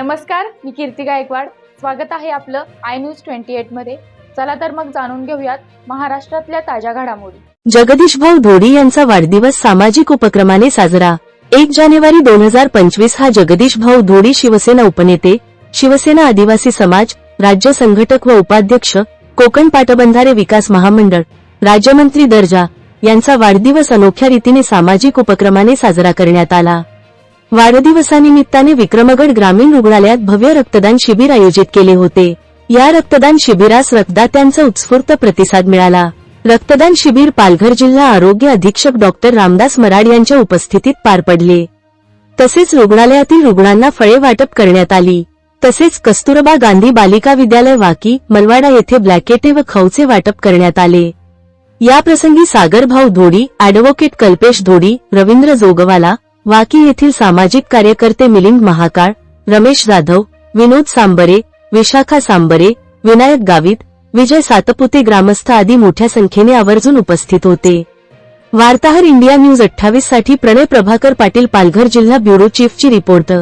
नमस्कार मी कीर्ती गायकवाड. स्वागत आहे आपलं आय न्यूज ट्वेंटी एटमध्ये. चला तर मग जाणून घेऊयात महाराष्ट्रातल्या ताज्या घडामोडी. जगदीश भाऊ धोडी यांचा वाढदिवस सामाजिक उपक्रमाने साजरा. एक जानेवारी दोन हजार पंचवीस हा जगदीश भाऊ धोडी शिवसेना उपनेते शिवसेना आदिवासी समाज राज्य संघटक व उपाध्यक्ष कोकण पाटबंधारे विकास महामंडळ राज्यमंत्री दर्जा यांचा वाढदिवस अनोख्या रीतीने सामाजिक उपक्रमाने साजरा करण्यात आला. वाढदिवसानिमित्ताने विक्रमगड ग्रामीण रुग्णालयात भव्य रक्तदान शिबिर आयोजित केले होते. या रक्तदान शिबिरास रक्तदात्यांचा उत्स्फूर्त प्रतिसाद मिळाला. रक्तदान शिबिर पालघर जिल्हा आरोग्य अधीक्षक डॉक्टर रामदास मराड यांच्या उपस्थितीत पार पडले. तसेच रुग्णालयातील रुग्णांना फळे वाटप करण्यात आली. तसेच कस्तुरबा गांधी बालिका विद्यालय वाकी मलवाडा येथे ब्लॅकेटे व खवचे वाटप करण्यात आले. याप्रसंगी सागर भाऊ धोडी अॅडव्होकेट कल्पेश धोडी रवींद्र जोगवाला वाकी येथील सामाजिक कार्यकर्ते मिलिंद महाकाळ रमेश जाधव विनोद सांबरे विशाखा सांबरे विनायक गावित विजय सातपुते ग्रामस्थ आदी मोठ्या संख्येने आवर्जून उपस्थित होते. वार्ताहर इंडिया न्यूज अठ्ठावीससाठी प्रणय प्रभाकर पाटील पालघर जिल्हा ब्युरो चीफची रिपोर्ट